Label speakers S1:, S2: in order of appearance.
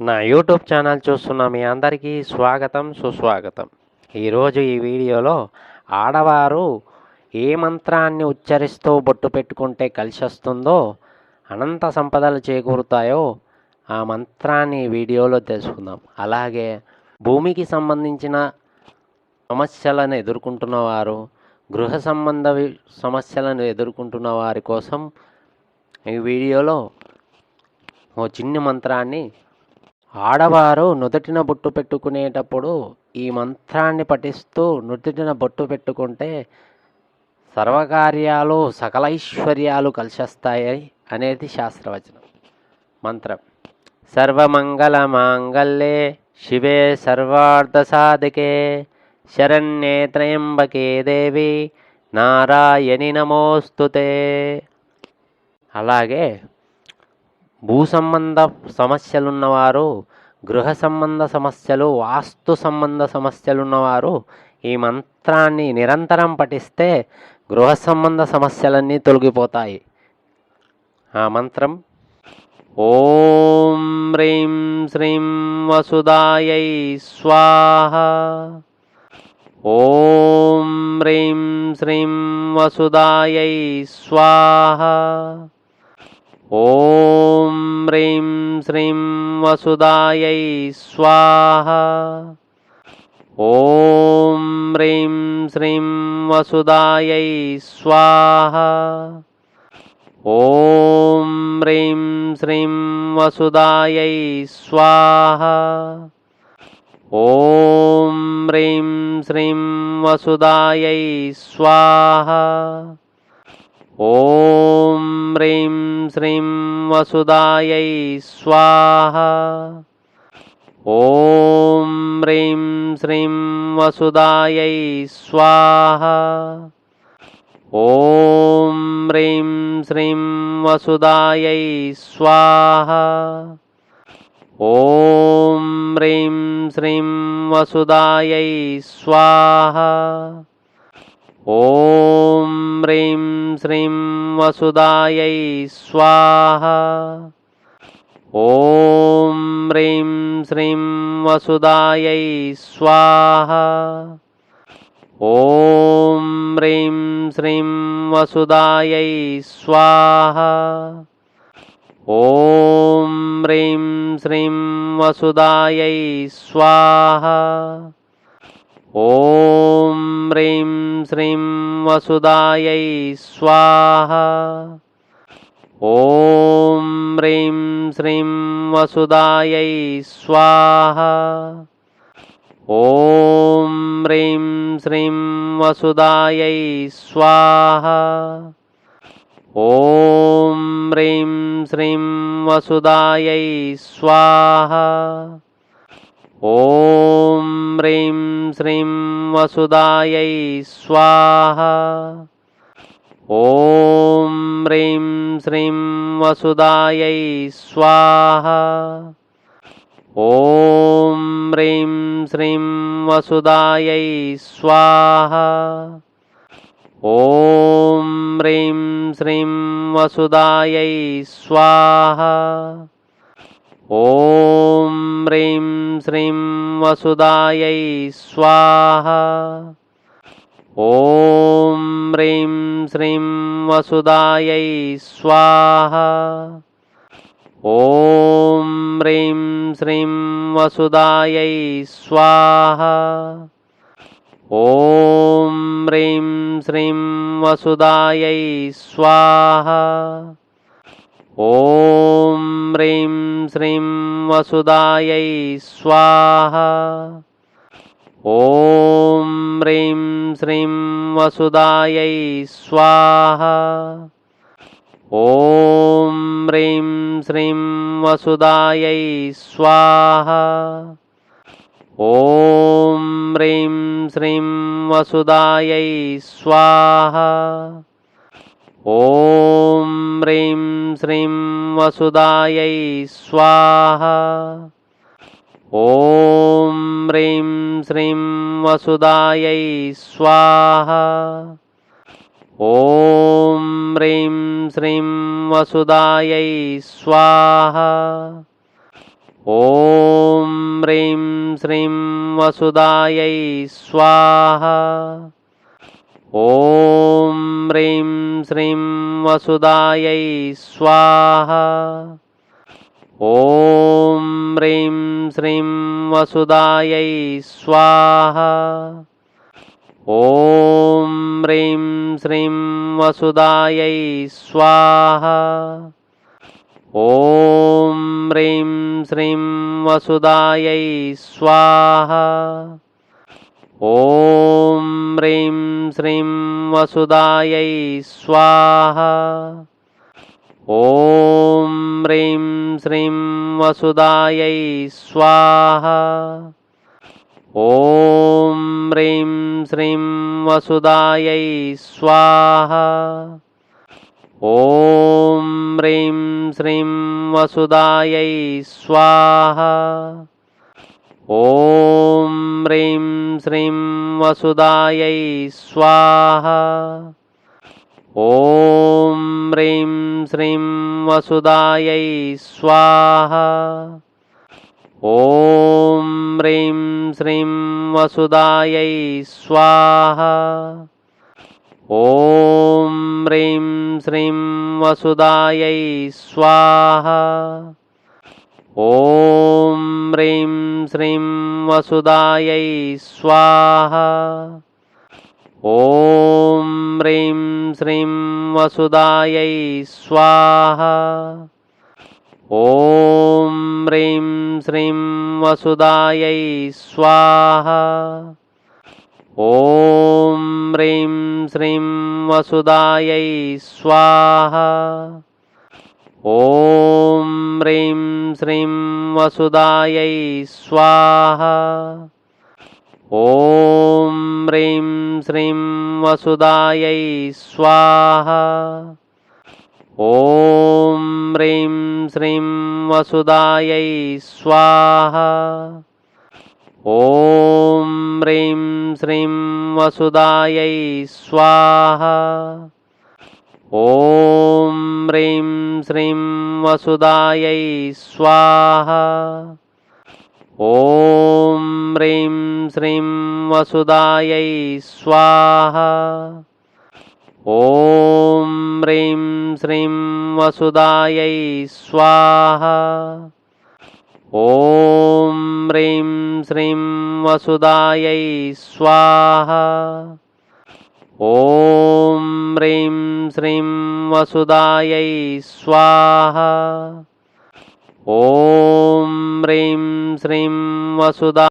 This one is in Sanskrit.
S1: నా యూట్యూబ్ ఛానల్ చూస్తున్న మీ అందరికీ స్వాగతం సుస్వాగతం. ఈరోజు ఈ వీడియోలో ఆడవారు ఏ మంత్రాన్ని ఉచ్చరిస్తూ బొట్టు పెట్టుకుంటే కలిసి వస్తుందో అనంత సంపదలు చేకూరుతాయో ఆ మంత్రాన్ని వీడియోలో తెలుసుకుందాం. అలాగే భూమికి సంబంధించిన సమస్యలను ఎదుర్కొంటున్న వారు గృహ సంబంధ సమస్యలను ఎదుర్కొంటున్న వారి కోసం ఈ వీడియోలో ఓ చిన్ని మంత్రాన్ని ఆడవారు నుదుటిన బొట్టు పెట్టుకునేటప్పుడు ఈ మంత్రాన్ని పఠిస్తూ నుదుటిన బొట్టు పెట్టుకుంటే సర్వకార్యాలు సకలైశ్వర్యాలు కలిసేస్తాయి అనేది శాస్త్రవచనం. మంత్రం. సర్వమంగళ మాంగళ్యే శివే సర్వార్థ సాధకే శరణ్యే త్రయంబకే దేవి. నారాయణి నమోస్తుతే. అలాగే భూ సంబంధ సమస్యలున్నవారు గృహ సంబంధ సమస్యలు వాస్తు సంబంధ సమస్యలున్నవారు ఈ మంత్రాన్ని నిరంతరం పఠిస్తే గృహ సంబంధ సమస్యలన్నీ తొలగిపోతాయి. ఆ మంత్రం ఓం హ్రీం శ్రీం వసుదాయై స్వాహ. ఓం హ్రీం శ్రీం వసుదాయై స్వాహ. ॐ ह्रीं श्रीं वसुदायै स्वाहा। ॐ ह्रीं श्रीं वसुदायै स्वाहा। ॐ ह्रीं श्रीं वसुदायै स्वाहा। ॐ ह्रीं श्रीं वसुदायै स्वाहा। ॐ ह्रीं श्रीं वसुदायै स्वाहा। ॐ ह्रीं श्रीं वसुदायै स्वाहा। ॐ ह्रीं श्रीं वसुदायै स्वाहा। ॐ ह्रीं श्रीं वसुदायै स्वाहा। ॐ ह्रीं श्रीं वसुदायै स्वाहा। ॐ ह्रीं श्रीं वसुदायै स्वाहा। ॐ ह्रीं श्रीं वसुदायै स्वाहा। ॐ ह्रीं श्रीं वसुदायै स्वाहा। ॐ ह्रीं श्रीं वसुदायै स्वाहा। ॐ ह्रीं श्रीं वसुदायै स्वाहा। ॐ ह्रीं श्रीं वसुदायै स्वाहा। ॐ ह्रीं श्रीं वसुदायै स्वाहा। ॐ ह्रीं श्रीं वसुदायै स्वाहा। ॐ ह्रीं श्रीं वसुदायै स्वाहा। ॐ ह्रीं श्रीं वसुदायै स्वाहा। ॐ ह्रीं श्रीं वसुदायै स्वाहा। ॐ ह्रीं श्रीं वसुदायै स्वाहा। ॐ ह्रीं श्रीं वसुदायै स्वाहा। ॐ ह्रीं श्रीं वसुदायै स्वाहा। ॐ ह्रीं श्रीं वसुदायै स्वाहा। ॐ ह्रीं श्रीं वसुदायै स्वाहा। ॐ ह्रीं श्रीं वसुदायै स्वाहा। ॐ ह्रीं श्रीं वसुदायै स्वाहा। ॐ ह्रीं श्रीं वसुदायै स्वाहा। ॐ ह्रीं श्रीं वसुदायै स्वाहा। ॐ ह्रीं श्रीं वसुदायै स्वाहा। ॐ ह्रीं श्रीं वसुदायै स्वाहा। ॐ ह्रीं श्रीं वसुदायै स्वाहा। ॐ ह्रीं श्रीं वसुदायै स्वाहा। ॐ ह्रीं श्रीं वसुदायै स्वाहा। ॐ ह्रीं श्रीं वसुदायै स्वाहा। ॐ ह्रीं श्रीं वसुदायै स्वाहा ఓం హ్రీం శ్రీం వసుదాయై స్వాహ. ఓం హ్రీం శ్రీం వసుదాయై స్వాహ. ఓం హ్రీం శ్రీం వసుదాయై స్వాహ. ఓం హ్రీం శ్రీం వసుదాయై స్వాహ. ఓం హ్రీం श्रीं वसुदायै स्वाहा। ॐ ह्रीं श्रीं वसुदायै स्वाहा। ॐ ह्रीं श्रीं वसुदायै स्वाहा। ॐ ह्रीं श्रीं वसुदायै स्वाहा ॐ ह्रीं श्रीं वसुदायै स्वाहा। ॐ ह्रीं श्रीं वसुदायै स्वाहा। ॐ ह्रीं श्रीं वसुदायै स्वाहा। ॐ ह्रीं श्रीं वसुदायै स्वाहा ॐ ह्रीं श्रीं वसुदायै स्वाहा। ॐ ह्रीं श्रीं वसुदायै स्वाहा। ॐ ह्रीं श्रीं वसुदायै स्वाहा। ॐ ह्रीं श्रीं वसुदायै स्वाहा ॐ ह्रीं श्रीं वसुदायै स्वाहा। ॐ ह्रीं श्रीं वसुदायै स्वाहा। ॐ ह्रीं श्रीं वसुदायै स्वाहा। ॐ ह्रीं श्रीं वसुदायै स्वाहा ॐ ह्रीं श्रीं वसुदायै स्वाहा। ॐ ह्रीं श्रीं वसुदा